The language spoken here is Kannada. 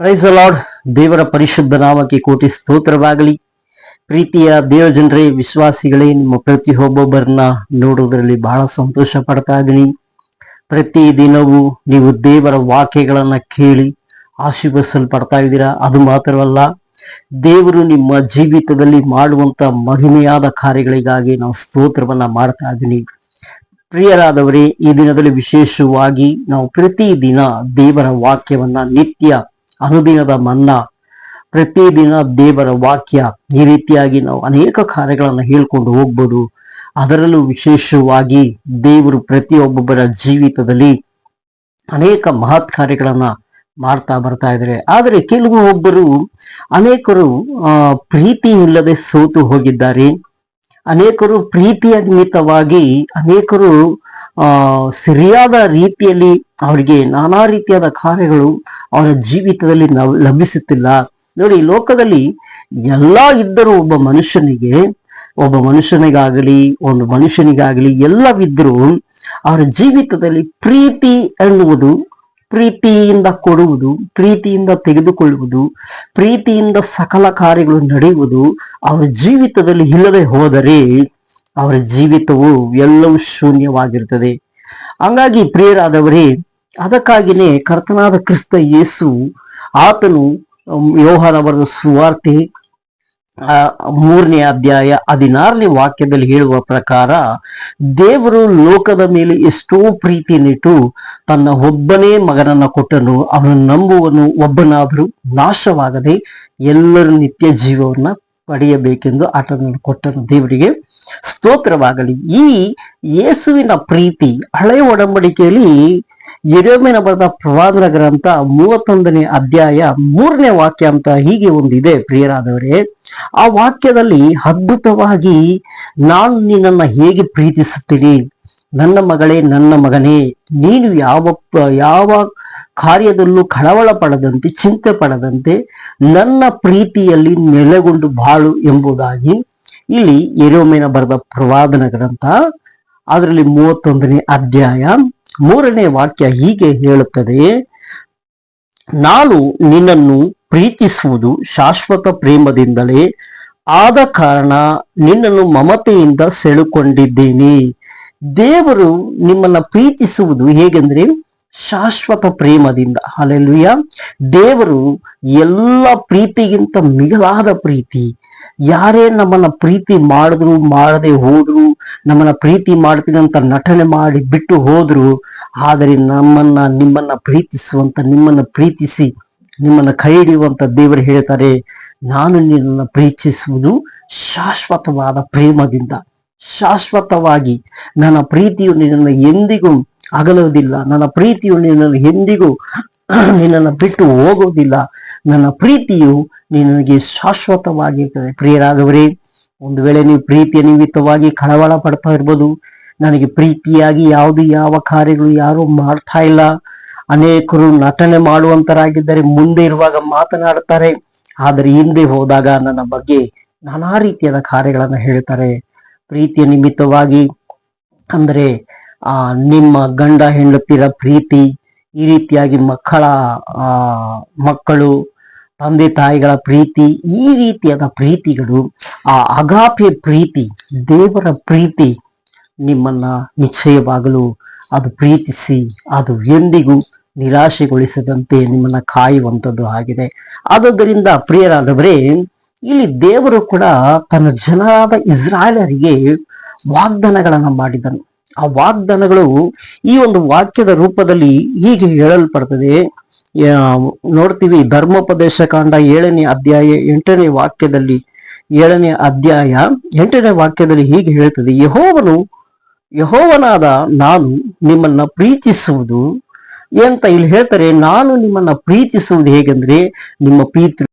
ಪ್ರೈಸ್ ಲಾರ್ಡ್ ದೇವರ ಪರಿಶುದ್ಧ ನಾಮಕ್ಕೆ ಕೋಟಿ ಸ್ತೋತ್ರವಾಗಲಿ. ಪ್ರೀತಿಯ ದೇವಜನರೇ, ವಿಶ್ವಾಸಿಗಳೇ, ನಿಮ್ಮ ಪ್ರತಿಯೊಬ್ಬೊಬ್ಬರನ್ನ ನೋಡುವುದರಲ್ಲಿ ಬಹಳ ಸಂತೋಷ ಪಡ್ತಾ ಇದ್ದೀನಿ ಪ್ರತಿ ದಿನವೂ ನೀವು ದೇವರ ವಾಕ್ಯಗಳನ್ನ ಕೇಳಿ ಆಶೀರ್ವಸಲ್ಪಡ್ತಾ ಇದ್ದೀರಾ? ಅದು ಮಾತ್ರವಲ್ಲ, ದೇವರು ನಿಮ್ಮ ಜೀವಿತದಲ್ಲಿ ಮಾಡುವಂತ ಮಹಿಮೆಯಾದ ಕಾರ್ಯಗಳಿಗಾಗಿ ನಾವು ಸ್ತೋತ್ರವನ್ನ ಮಾಡ್ತಾ ಇದ್ದೀನಿ. ಪ್ರಿಯರಾದವರೇ, ಈ ದಿನದಲ್ಲಿ ವಿಶೇಷವಾಗಿ ನಾವು ಪ್ರತಿ ದಿನ ದೇವರ ವಾಕ್ಯವನ್ನ ನಿತ್ಯ ಅನುದಿನದ ಮನ್ನಾ, ಪ್ರತಿದಿನ ದೇವರ ವಾಕ್ಯ, ಈ ರೀತಿಯಾಗಿ ನಾವು ಅನೇಕ ಕಾರ್ಯಗಳನ್ನು ಹೇಳ್ಕೊಂಡು ಹೋಗ್ಬೋದು. ಅದರಲ್ಲೂ ವಿಶೇಷವಾಗಿ ದೇವರು ಪ್ರತಿಯೊಬ್ಬೊಬ್ಬರ ಜೀವಿತದಲ್ಲಿ ಅನೇಕ ಮಹತ್ ಕಾರ್ಯಗಳನ್ನ ಮಾಡ್ತಾ ಬರ್ತಾ ಇದ್ದಾರೆ. ಆದರೆ ಕೆಲವು ಒಬ್ಬರು ಅನೇಕರು ಪ್ರೀತಿ ಇಲ್ಲದೆ ಸೋತು ಹೋಗಿದ್ದಾರೆ. ಅನೇಕರು ಪ್ರೀತಿಯ ನಿಮಿತ್ತವಾಗಿ ಅನೇಕರು, ಆ, ಸರಿಯಾದ ರೀತಿಯಲ್ಲಿ ಅವರಿಗೆ ನಾನಾ ರೀತಿಯಾದ ಕಾರ್ಯಗಳು ಅವರ ಜೀವಿತದಲ್ಲಿ ನಾವು, ಲಭಿಸುತ್ತಿಲ್ಲ. ನೋಡಿ ಲೋಕದಲ್ಲಿ ಎಲ್ಲ ಇದ್ದರೂ ಒಬ್ಬ ಮನುಷ್ಯನಿಗೆ, ಒಬ್ಬ ಮನುಷ್ಯನಿಗಾಗಲಿ, ಒಂದು ಮನುಷ್ಯನಿಗಾಗಲಿ ಎಲ್ಲವಿದ್ರೂ ಅವರ ಜೀವಿತದಲ್ಲಿ ಪ್ರೀತಿ ಎನ್ನುವುದು ಪ್ರೀತಿಯಿಂದ ಕೊಡುವುದು, ಪ್ರೀತಿಯಿಂದ ತೆಗೆದುಕೊಳ್ಳುವುದು, ಪ್ರೀತಿಯಿಂದ ಸಕಲ ಕಾರ್ಯಗಳು ನಡೆಯುವುದು ಅವರ ಜೀವಿತದಲ್ಲಿ ಇಲ್ಲದೆ ಹೋದರೆ ಅವರ ಜೀವಿತವು ಎಲ್ಲವೂ ಶೂನ್ಯವಾಗಿರುತ್ತದೆ. ಹಂಗಾಗಿ ಪ್ರಿಯರಾದವರೇ ಅದಕ್ಕಾಗಿನೇ ಕರ್ತನಾದ ಕ್ರಿಸ್ತ ಯೇಸು ಆತನು ವ್ಯವಹಾರ ಬರೆದ ಸುವಾರ್ತೆ ಮೂರನೇ ಅಧ್ಯಾಯ ಹದಿನಾರನೇ ವಾಕ್ಯದಲ್ಲಿ ಹೇಳುವ ಪ್ರಕಾರ, ದೇವರು ಲೋಕದ ಮೇಲೆ ಎಷ್ಟೋ ಪ್ರೀತಿಯನ್ನಿಟ್ಟು ತನ್ನ ಒಬ್ಬನೇ ಮಗನನ್ನ ಕೊಟ್ಟನು. ಅವನು ನಂಬುವನು ಒಬ್ಬನಾದರೂ ನಾಶವಾಗದೆ ಎಲ್ಲರೂ ನಿತ್ಯ ಜೀವವನ್ನ ಪಡೆಯಬೇಕೆಂದು ಆತನನ್ನು ಕೊಟ್ಟನು. ದೇವರಿಗೆ ಸ್ತೋತ್ರವಾಗಲಿ. ಈ ಯೇಸುವಿನ ಪ್ರೀತಿ ಹಳೆಯ ಒಡಂಬಡಿಕೆಯಲ್ಲಿ ಎರೆಮಿನ ಬರೆದ ಪ್ರವಾದನ ಗ್ರಂಥ ಮೂವತ್ತೊಂದನೇ ಅಧ್ಯಾಯ ಮೂರನೇ ವಾಕ್ಯ ಅಂತ ಹೀಗೆ ಒಂದಿದೆ, ಪ್ರಿಯರಾದವರೇ. ಆ ವಾಕ್ಯದಲ್ಲಿ ಅದ್ಭುತವಾಗಿ ನಾನು ನಿನ್ನನ್ನು ಹೇಗೆ ಪ್ರೀತಿಸುತ್ತೀನಿ? ನನ್ನ ಮಗಳೇ, ನನ್ನ ಮಗನೇ, ನೀನು ಯಾವ ಯಾವ ಕಾರ್ಯದಲ್ಲೂ ಕಳವಳ ಪಡದಂತೆ ಚಿಂತೆ ಪಡದಂತೆ ನನ್ನ ಪ್ರೀತಿಯಲ್ಲಿ ನೆಲೆಗೊಂಡು ಬಾಳು ಎಂಬುದಾಗಿ ಇಲ್ಲಿ ಎರೋಮೇನ ಬರೆದ ಪ್ರವಾದನ ಗ್ರಂಥ ಅದರಲ್ಲಿ ಮೂವತ್ತೊಂದನೇ ಅಧ್ಯಾಯ ಮೂರನೇ ವಾಕ್ಯ ಹೀಗೆ ಹೇಳುತ್ತದೆ. ನಾನು ನಿನ್ನನ್ನು ಪ್ರೀತಿಸುವುದು ಶಾಶ್ವತ ಪ್ರೇಮದಿಂದಲೇ. ಆದ ಕಾರಣ ನಿನ್ನನ್ನು ಮಮತೆಯಿಂದ ಸೆಳೆಕೊಂಡಿದ್ದೇನೆ ದೇವರು ನಿಮ್ಮನ್ನ ಪ್ರೀತಿಸುವುದು ಹೇಗೆಂದ್ರೆ ಶಾಶ್ವತ ಪ್ರೇಮದಿಂದ. ಅಲ್ಲೆಲ್ಲುಯ್ಯ ದೇವರು ಎಲ್ಲ ಪ್ರೀತಿಗಿಂತ ಮಿಗಿಲಾದ ಪ್ರೀತಿ. ಯಾರೇ ನಮ್ಮನ್ನ ಪ್ರೀತಿ ಮಾಡಿದ್ರು, ಮಾಡದೆ ಹೋದ್ರು ನಮ್ಮನ್ನ ಪ್ರೀತಿ ಮಾಡ್ತೀನಿ ನಟನೆ ಮಾಡಿ ಬಿಟ್ಟು ಹೋದ್ರು, ಆದರೆ ನಮ್ಮನ್ನ, ನಿಮ್ಮನ್ನ ಪ್ರೀತಿಸುವಂತ, ನಿಮ್ಮನ್ನ ಪ್ರೀತಿಸಿ, ನಿಮ್ಮನ್ನ ಕೈ ಹಿಡಿಯುವಂತ ದೇವರು ಹೇಳ್ತಾರೆ, ನಾನು ನಿನ್ನನ್ನು ಪ್ರೀತಿಸುವುದು ಶಾಶ್ವತವಾದ ಪ್ರೇಮದಿಂದ. ಶಾಶ್ವತವಾಗಿ ನನ್ನ ಪ್ರೀತಿಯು ನಿನ್ನನ್ನು ಎಂದಿಗೂ ಅಗಲೋದಿಲ್ಲ ನನ್ನ ಪ್ರೀತಿಯು ನಿನ್ನನ್ನು ಎಂದಿಗೂ ನಿನ್ನನ್ನು ಬಿಟ್ಟು ಹೋಗೋದಿಲ್ಲ ನನ್ನ ಪ್ರೀತಿಯು ನಿನಗೆ ಶಾಶ್ವತವಾಗಿರ್ತದೆ. ಪ್ರಿಯರಾದವರೇ ಒಂದು ವೇಳೆ ನೀವು ಪ್ರೀತಿಯ ನಿಮಿತ್ತವಾಗಿ ಕಳವಳ ಪಡ್ತಾ ಇರ್ಬೋದು, ನನಗೆ ಪ್ರೀತಿಯಾಗಿ ಯಾವುದು ಯಾವ ಕಾರ್ಯಗಳು ಯಾರು ಮಾಡ್ತಾ ಇಲ್ಲ. ಅನೇಕರು ನಟನೆ ಮಾಡುವಂತರಾಗಿದ್ದಾರೆ ಮುಂದೆ ಇರುವಾಗ ಮಾತನಾಡ್ತಾರೆ ಆದರೆ ಹಿಂದೆ ಹೋದಾಗ ನನ್ನ ಬಗ್ಗೆ ನಾನಾ ರೀತಿಯಾದ ಕಾರ್ಯಗಳನ್ನು ಹೇಳ್ತಾರೆ ಪ್ರೀತಿಯ ನಿಮಿತ್ತವಾಗಿ ಅಂದರೆ, ಆ, ನಿಮ್ಮ ಗಂಡ ಹೆಂಡತಿರ ಪ್ರೀತಿ, ಈ ರೀತಿಯಾಗಿ ಮಕ್ಕಳ ಮಕ್ಕಳು ತಂದೆ ತಾಯಿಗಳ ಪ್ರೀತಿ, ಈ ರೀತಿಯಾದ ಪ್ರೀತಿಗಳು, ಆ ಅಗಾಪೆ ಪ್ರೀತಿ, ದೇವರ ಪ್ರೀತಿ ನಿಮ್ಮನ್ನ ನಿಶ್ಚಯವಾಗಲು ಅದು ಪ್ರೀತಿಸಿ, ಅದು ಎಂದಿಗೂ ನಿರಾಶೆಗೊಳಿಸದಂತೆ ನಿಮ್ಮನ್ನ ಕಾಯುವಂಥದ್ದು ಆಗಿದೆ. ಆದ್ದರಿಂದ ಪ್ರಿಯರಾದವರೇ, ಇಲ್ಲಿ ದೇವರು ಕೂಡ ತನ್ನ ಜನರಾದ ಇಸ್ರಾಯೇಲರಿಗೆ ವಾಗ್ದಾನಗಳನ್ನು ಮಾಡಿದನು. ಆ ವಾಗ್ದಾನಗಳು ಈ ಒಂದು ವಾಕ್ಯದ ರೂಪದಲ್ಲಿ ಹೀಗೆ ಹೇಳಲ್ಪಡ್ತದೆ ನೋಡ್ತೀವಿ ಧರ್ಮೋಪದೇಶ ಕಾಂಡ ಏಳನೇ ಅಧ್ಯಾಯ ಎಂಟನೇ ವಾಕ್ಯದಲ್ಲಿ, ಏಳನೇ ಅಧ್ಯಾಯ ಎಂಟನೇ ವಾಕ್ಯದಲ್ಲಿ ಹೀಗೆ ಹೇಳ್ತದೆ, ಯಹೋವನು, ಯಹೋವನಾದ ನಾನು ನಿಮ್ಮನ್ನ ಪ್ರೀತಿಸುವುದು. ಎಂತ ಇಲ್ಲಿ ಹೇಳ್ತಾರೆ, ನಾನು ನಿಮ್ಮನ್ನ ಪ್ರೀತಿಸುವುದು ಹೇಗೆಂದ್ರೆ, ನಿಮ್ಮ ಪಿತೃ